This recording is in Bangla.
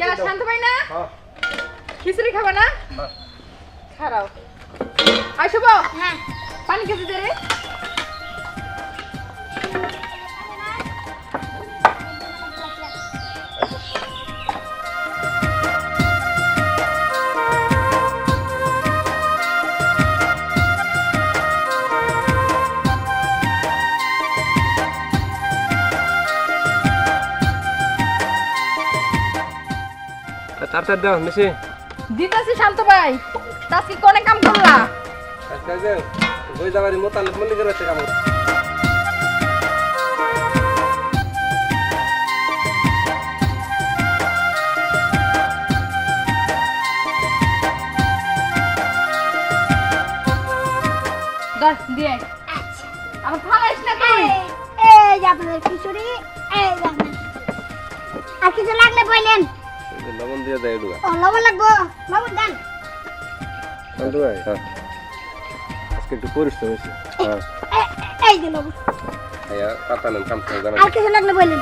কেন শান্ত ভাই না? খারাপ খিচুড়ি খাবে না? হ্যাঁ। আই শুভ। হ্যাঁ। পানি খেতে দে রে। চার চার দাও নিছি দিতেছি শান্ত ভাই। তা আজকে কোনে কাম করলা? যে বই যাবারি মোতালেব মল্লিকের হচ্ছে কাম দশ দিয়ে। আচ্ছা। আমার ফালাইস না তুই? এই এই আপনাদের খিচুড়ি এই আর কিছু লাগলে বললেন লবণ দিয়ে দেয় ডুয়া ও লবণ লাগবো। লবণ দেন। ডুয়াই হ্যাঁ। আজকে একটু পরিশ্রম হয়েছে। হ্যাঁ। এই যে লবণ। আয়া পাতা নেন কাম করে জানা আর কিছু লাগলে বললেন